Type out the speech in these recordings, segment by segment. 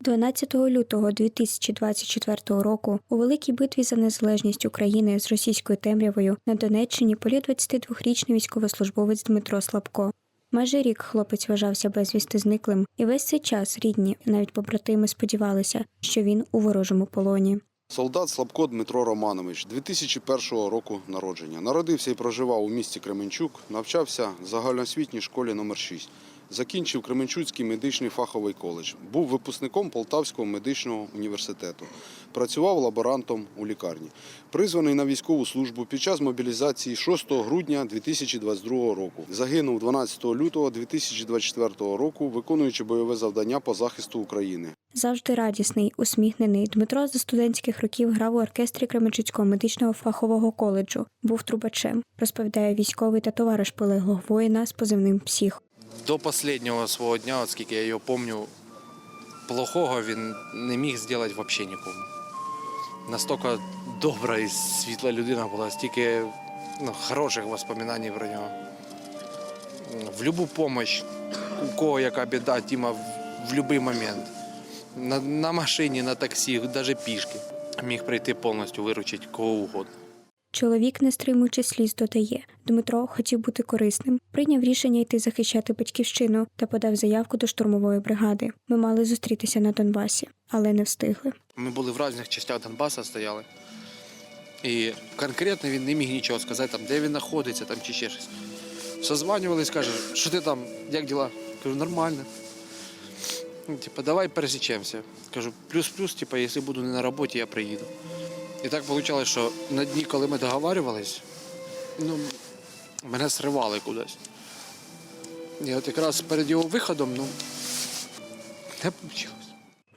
12 лютого 2024 року у великій битві за незалежність України з російською темрявою на Донеччині поліг 22-річний військовослужбовець Дмитро Слабко. Майже рік хлопець вважався безвісти зниклим, і весь цей час рідні, навіть побратими, сподівалися, що він у ворожому полоні. Солдат Слабко Дмитро Романович, 2001 року народження. Народився і проживав у місті Кременчук, навчався в загальноосвітній школі номер 6 Закінчив Кременчуцький медичний фаховий коледж. Був випускником Полтавського медичного університету. Працював лаборантом у лікарні. Призваний на військову службу під час мобілізації 6 грудня 2022 року. Загинув 12 лютого 2024 року, виконуючи бойове завдання по захисту України. Завжди радісний, усміхнений, Дмитро за студентських років грав у оркестрі Кременчуцького медичного фахового коледжу, був трубачем, розповідає військовий та товариш полеглого воїна з позивним Псіх. До останнього свого дня, от скільки я його пам'ятаю, плохого він не міг зробити взагалі нікому. Настільки добра і світла людина була, стільки ну, хороших воспоминань про нього. В будь-яку допомогу, у кого яка біда, Тіма в будь-який момент. На, на машині, на таксі, навіть пішки. Міг прийти повністю виручити кого угодно. Чоловік, не стримуючи сліз, додає Дмитро хотів бути корисним, прийняв рішення йти захищати батьківщину та подав заявку до штурмової бригади. Ми мали зустрітися на Донбасі, але не встигли. Ми були в різних частях Донбаса стояли. І конкретно він не міг нічого сказати, там, де він знаходиться там, чи ще щось. Созванювались, каже, що ти там, як діла? Кажу, нормально. Типа, давай пересічемося. Кажу, плюс-плюс, типа, якщо буду не на роботі, я приїду. І так вийшло, що на дні, коли ми договарювались, ну, мене сривали кудись. І от якраз перед його виходом, ну, не вийшло.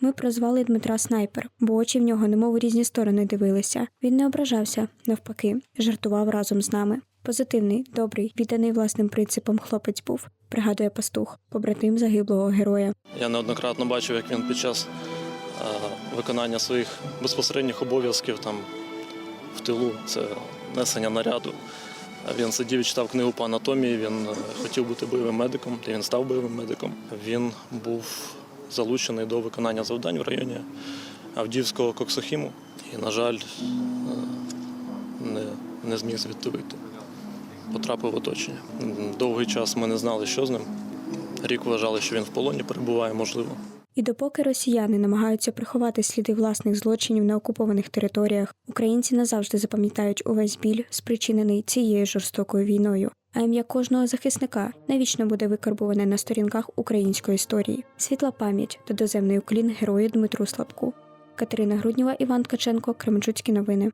Ми прозвали Дмитра снайпер, бо очі в нього немов у різні сторони дивилися. Він не ображався, навпаки, жартував разом з нами. Позитивний, добрий, відданий власним принципам хлопець був, пригадує пастух, побратим загиблого героя. Я неоднократно бачив, як він під час виконання своїх безпосередніх обов'язків там в тилу, це несення наряду. е, Він сидів і читав книгу по анатомії, він е, хотів бути бойовим медиком, і він став бойовим медиком. Він був залучений до виконання завдань в районі Авдіївського Коксохіму і, на жаль, е, не, не зміг звідти. Потрапив в оточення. Довгий час ми не знали, що з ним. Рік вважали, що він в полоні перебуває, можливо. І допоки росіяни намагаються приховати сліди власних злочинів на окупованих територіях, українці назавжди запам'ятають увесь біль, спричинений цією жорстокою війною. А ім'я кожного захисника навічно буде викарбуване на сторінках української історії. Світла пам'ять та доземний уклін герою Дмитру Слабку. Катерина Груднєва, Іван Ткаченко, Кременчуцькі новини.